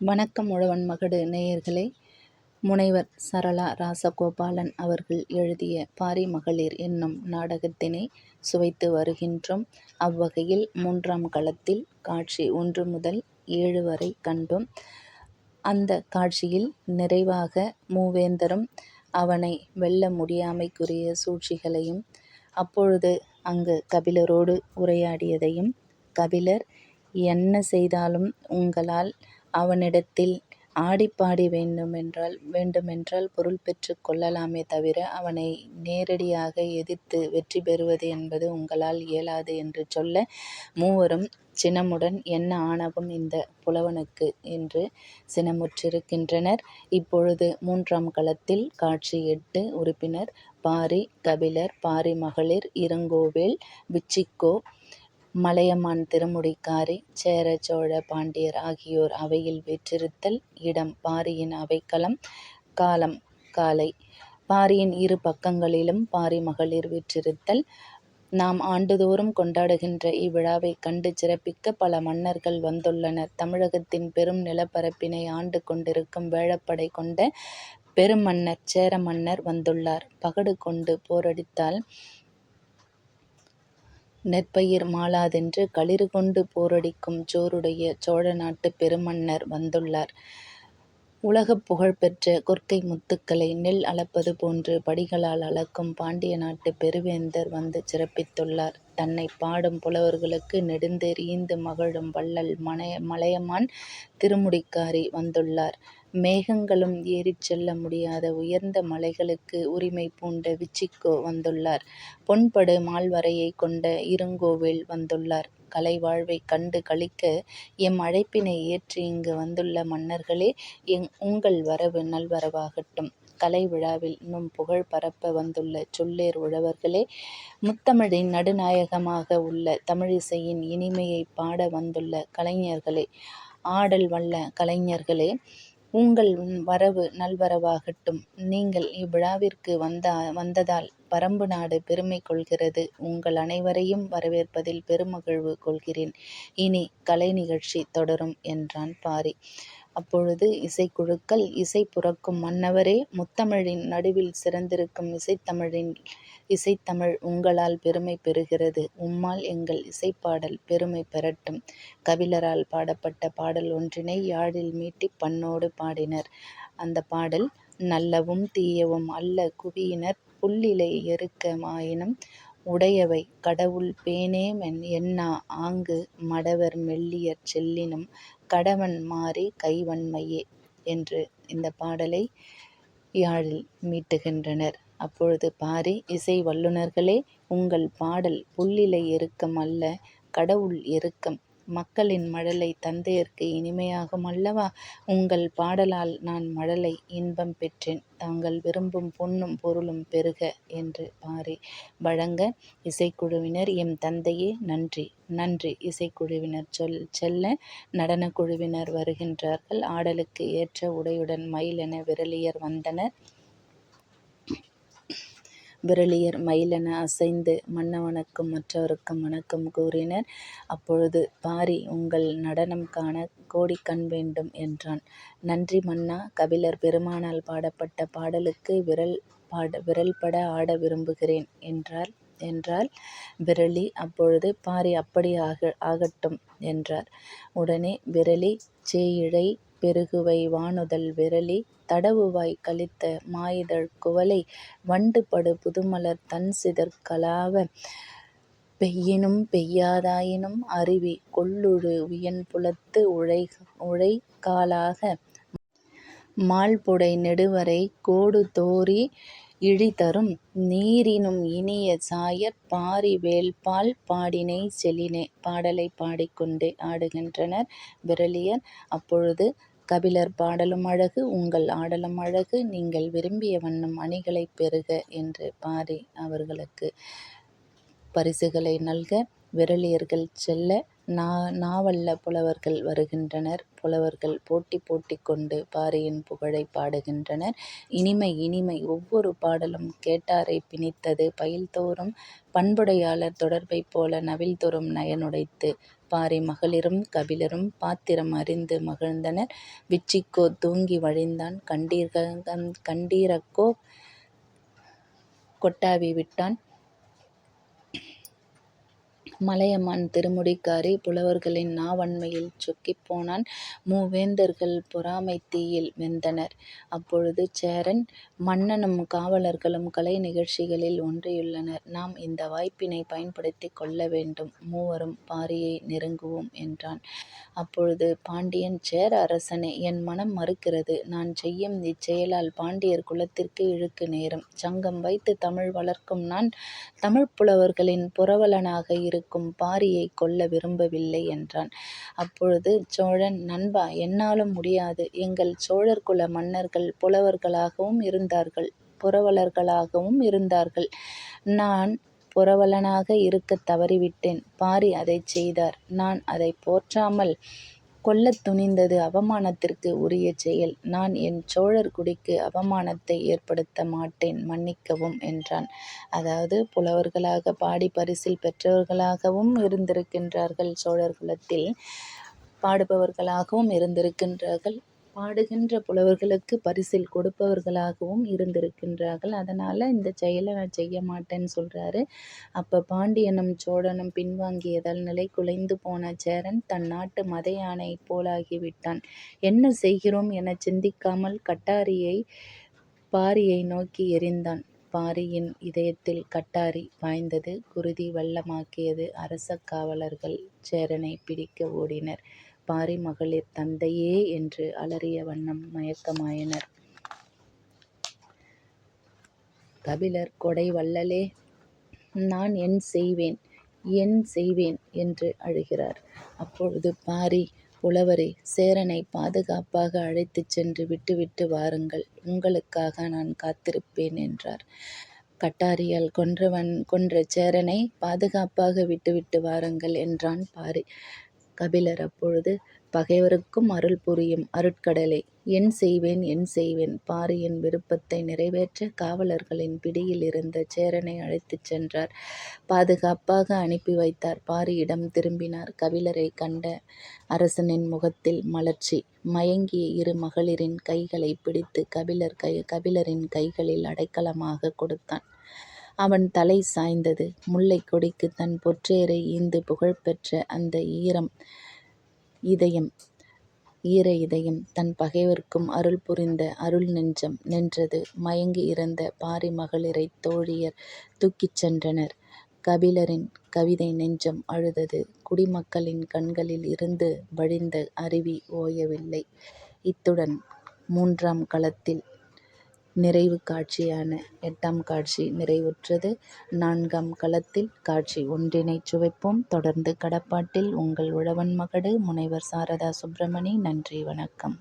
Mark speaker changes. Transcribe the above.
Speaker 1: வணக்கம் உழவன் மகடு நேயர்களே. முனைவர் சரளா ராசகோபாலன் அவர்கள் எழுதிய பாரி மகளிர் என்னும் நாடகத்தினை சுவைத்து வருகின்றோம். அவ்வகையில் மூன்றாம் களத்தில் காட்சி ஒன்று முதல் ஏழு வரை கண்டோம். அந்த காட்சியில் நிறைவாக மூவேந்தரும் அவனை வெல்ல முடியாமைக்குரிய சூழ்ச்சிகளையும் அப்பொழுது அங்கு கபிலரோடு உரையாடியதையும் கபிலர் என்ன செய்தாலும் உங்களால் அவனிடத்தில் ஆடிப்பாடி வேண்டுமென்றால் வேண்டுமென்றால் பொருள் பெற்று கொள்ளலாமே தவிர அவனை நேரடியாக எதிர்த்து வெற்றி பெறுவது என்பது உங்களால் இயலாது என்று சொல்ல மூவரும் சினமுடன் என்ன ஆணவம் இந்த புலவனுக்கு என்று சினமுற்றிருக்கின்றனர். இப்பொழுது மூன்றாம் களத்தில் காட்சி எட்டு உறுப்பினர் பாரி கபிலர் பாரி மகளிர் இருங்கோவேள் விச்சிக்கோ மலையமான் திருமுடிக்காரி சேர சோழ பாண்டியர் ஆகியோர் அவையில் வீற்றிருத்தல் இடம் பாரியின் அவைக்களம் காலம் காலை பாரியின் இரு பக்கங்களிலும் பாரி மகளிர் வீற்றிருத்தல் நாம் ஆண்டுதோறும் கொண்டாடுகின்ற இவ்விழாவை கண்டு சிறப்பிக்க பல மன்னர்கள் வந்துள்ளனர். தமிழகத்தின் பெரும் நிலப்பரப்பினை ஆண்டு கொண்டிருக்கும் வேழப்படை கொண்ட பெருமன்னர் சேர மன்னர் வந்துள்ளார். பகடு கொண்டு போரடித்தால் நெற்பயிர் மாளாதென்று களிறு கொண்டு போரடிக்கும் சோறுடைய சோழ நாட்டுப் பெருமன்னர் வந்துள்ளார். உலகப் புகழ் பெற்ற கொற்கை முத்துக்களை நெல் அளப்பது போன்று படிகளால் அளக்கும் பாண்டிய நாட்டுப் பெருவேந்தர் வந்து சிறப்பித்துள்ளார். தன்னை பாடும் புலவர்களுக்கு நெடுந்தெறிந்து மகிழும் வள்ளல் மலையமான் திருமுடிக்காரி வந்துள்ளார். மேகங்களும் ஏறிச் செல்ல முடியாத உயர்ந்த மலைகளுக்கு உரிமை பூண்ட விச்சிக்கோ வந்துள்ளார். பொன்படு மால்வரையைக் கொண்ட இருங்கோவேள் வந்துள்ளார். கலை வாழ்வைக் கண்டு களிக்க எம் அழைப்பினை ஏற்று இங்கு வந்துள்ள மன்னர்களே உங்கள் வரவு நல்வரவாகட்டும். கலை விழாவில் இன்னும் புகழ் பரப்ப வந்துள்ள சொல்லேர் உழவர்களே முத்தமிழின் நடுநாயகமாக உள்ள தமிழிசையின் இனிமையை பாட வந்துள்ள கலைஞர்களே ஆடல் வல்ல கலைஞர்களே உங்கள் வரவு நல்வரவாகட்டும். நீங்கள் இவ்விழாவிற்கு வந்ததால் பரம்பு நாடு பெருமை கொள்கிறது. உங்கள் அனைவரையும் வரவேற்பதில் பெருமகிழ்வு கொள்கிறேன். இனி கலை நிகழ்ச்சி தொடரும் என்றான் பாரி. அப்பொழுது இசைக்குழுக்கள் இசை புரக்கும் மன்னவரே முத்தமிழின் நடுவில் சிறந்திருக்கும் இசைத்தமிழின் இசைத்தமிழ் உங்களால் பெருமை பெறுகிறது. உம்மால் எங்கள் இசைப்பாடல் பெருமை பெறட்டும். கபிலரால் பாடப்பட்ட பாடல் ஒன்றினை யாழில் மீட்டிப் பண்ணோடு பாடினர். அந்த பாடல் நல்லவும் தீயவும் அல்ல குவியினர் புல்லிலை எருக்க மாயினும் உடையவை கடவுள் பேணேமென் எண்ணா ஆங்கு மடவர் மெல்லியர் செல்லினும் கடவன் மாறி கைவன்மையே என்று இந்த பாடலை யாழில் மீட்டுகின்றனர். அப்பொழுது பாரி இசை வல்லுநர்களே உங்கள் பாடல் புல்லிலை எருக்கம் அல்ல கடவுள் எருக்கம் மக்களின் மழலை தந்தையர்க்கு இனிமையாகும் அல்லவா? உங்கள் பாடலால் நான் மழலை இன்பம் பெற்றேன். தாங்கள் விரும்பும் பொன்னும் பொருளும் பெருக என்று பாரி வழங்க இசைக்குழுவினர் எம் தந்தையே நன்றி நன்றி இசைக்குழுவினர் சொல் செல்ல நடனக்குழுவினர் வருகின்றார்கள். ஆடலுக்கு ஏற்ற உடையுடன் மயிலென விரலியர் வந்தனர். விறலியர் மயிலென அசைந்து மன்னவனுக்கும் மற்றவர்க்கும் வணக்கம் கூறினர். அப்பொழுது பாரி உங்கள் நடனம் காண கோடிக்கண் வேண்டும் என்றான். நன்றி மன்னா கபிலர் பெருமானால் பாடப்பட்ட பாடலுக்கு விரல்பட ஆட விரும்புகிறேன் என்றார் என்றாள் விறலி. அப்பொழுது பாரி அப்படி ஆகட்டும் என்றார். உடனே விறலி சேயிழை பெருகுவை வானுதல் விறலி தடவுவாய் கலித்த மாயிதழ் குவளை வண்டுபடு புதுமலர் தண்சிதற் கலாவ பெய்யினும் பெய்யாதாயினும் அருவி கொள்ளுழு வியன்புலத்து உழைகாலாக மால்புடை நெடுவரை கோடு தோரி இழிதரும் நீரினும் இனிய சாயற் பாரி வேள்பால் பாடினை செலினே. பாடலைப் பாடிக்கொண்டே ஆடுகின்றனர் விறலியர். அப்பொழுது கபிலர் பாடலும் அழகு உங்கள் ஆடலும் அழகு நீங்கள் விரும்பிய வண்ணம் அணிகளைப் பெறுக என்று பாரி அவர்களுக்கு பரிசுகளை நல்க விரலியர்கள் செல்ல நா நாவல்ல புலவர்கள் வருகின்றனர். புலவர்கள் போட்டி போட்டி கொண்டு பாரியின் புகழைப் பாடுகின்றனர். இனிமை இனிமை ஒவ்வொரு பாடலும் கேட்டாரை பிணித்தது பயில்தோறும் பண்புடையாளர் தொடர்பைப் போல நவில்தோறும் நயனுடைத்து பாரி மகளிரும் கபிலரும் பாத்திரம் அறிந்து மகிழ்ந்தனர். விச்சிக்கோ தூங்கி வழிந்தான் கண்டீரக்கோ கொட்டாவி விட்டான். மலையமான் திருமுடிக்காரி புலவர்களின் நாவன்மையில் சொக்கிப் போனான். மூவேந்தர்கள் பொறாமை தீயில் வெந்தனர். அப்பொழுது சேரன் மன்னனும் காவலர்களும் கலை நிகழ்ச்சிகளில் ஒன்றியுள்ளனர். நாம் இந்த வாய்ப்பினைப் பயன்படுத்திக் கொள்ள வேண்டும். மூவரும் பாரியை நெருங்குவோம் என்றான். அப்பொழுது பாண்டியன் சேர அரசனே என் மனம் மறுக்கிறது. நான் செய்யும் இச்செயலால் பாண்டியர் குலத்திற்கு இழுக்கு நேரும். சங்கம் வைத்துத் தமிழ் வளர்க்கும் நான் தமிழ்ப் புலவர்களின் புரவலனாக இருக்கும் பாரியைக் கொல்ல விரும்பவில்லை என்றான். அப்பொழுது சோழன் நண்பா என்னாலும் முடியாது. எங்கள் சோழர் குல மன்னர்கள் புலவர்களாகவும் இருந்தார்கள் புரவலர்களாகவும் இருந்தார்கள். நான் புரவலனாக இருக்கத் தவறிவிட்டேன். பாரி அதைச் செய்தார். நான் அதைப் போற்றாமல் கொல்லத் துணிந்தது அவமானத்திற்கு உரிய செயல். நான் என் சோழர் குடிக்கு அவமானத்தை ஏற்படுத்த மாட்டேன் மன்னிக்கவும் என்றான். அதாவது புலவர்களாக பாடி பரிசில் பெற்றவர்களாகவும் இருந்திருக்கின்றார்கள் சோழர் குலத்தில். பாடுபவர்களாகவும் இருந்திருக்கின்றார்கள். பாடுகின்ற புலவர்களுக்கு பரிசில் கொடுப்பவர்களாகவும் இருந்திருக்கின்றார்கள். அதனால் இந்த செயலை நான் செய்ய மாட்டேன்னு சொல்கிறாரு அப்போ பாண்டியனும் சோழனும் பின்வாங்கியதால் நிலை குலைந்து போன சேரன் தன் நாட்டு மத யானை போலாகிவிட்டான். என்ன செய்கிறோம் என சிந்திக்காமல் கட்டாரியை பாரியை நோக்கி எறிந்தான். பாரியின் இதயத்தில் கட்டாரி பாய்ந்தது. குருதி வெள்ளமாக்கியது அரச காவலர்கள் சேரனை பிடிக்க ஓடினர். பாரி மகளிர் தந்தையே என்று அலறிய வண்ணம் மயக்கமாயினர். கபிலர் கொடை வள்ளலே. நான் என் செய்வேன் என் செய்வேன் என்று அழுகிறார். அப்பொழுது பாரி புலவரே சேரனை பாதுகாப்பாக அழைத்துச் சென்று விட்டுவிட்டு வாருங்கள். உங்களுக்காக நான் காத்திருப்பேன் என்றார். கட்டாரியால் கொன்ற சேரனை பாதுகாப்பாக விட்டுவிட்டு வாருங்கள் என்றான் பாரி. கபிலர் அப்பொழுது பகைவருக்கும் அருள் புரியும் அருட்கடலை என் செய்வேன் என் செய்வேன். பாரியின் விருப்பத்தை நிறைவேற்ற காவலர்களின் பிடியில் இருந்த சேரனை அழைத்துச் சென்றார். பாதுகாப்பாக அனுப்பி வைத்தார். பாரியிடம் திரும்பினார். கபிலரை கண்ட அரசனின் முகத்தில் மலர்ச்சி. மயங்கிய இரு மகளிரின் கைகளைப் பிடித்து கபிலர் கை கபிலரின் கைகளில் அடைக்கலமாக கொடுத்தான். அவன் தலை சாய்ந்தது. முல்லை கொடிக்கு தன் பொற்றேரை ஈந்து புகழ்பெற்ற அந்த ஈரம் இதயம் ஈர இதயம் தன் பகைவர்க்கும் அருள் புரிந்த அருள் நெஞ்சம் நின்றது. மயங்கி இருந்த பாரி மகளிரைத் தோழியர் தூக்கிச் சென்றனர். கபிலரின் கவிதை நெஞ்சம் அழுதது. குடிமக்களின் கண்களில் இருந்து வழிந்த அருவி ஓயவில்லை. இத்துடன் மூன்றாம் களத்தில் நிறைவு காட்சியான எட்டாம் காட்சி நிறைவுற்றது. நான்காம் களத்தில் காட்சி ஒன்றினைச் சுவைப்போம். தொடர்ந்து கடப்பாட்டில் உங்கள் உழவன் மகடு முனைவர் சாரதா சுப்பிரமணி. நன்றி வணக்கம்.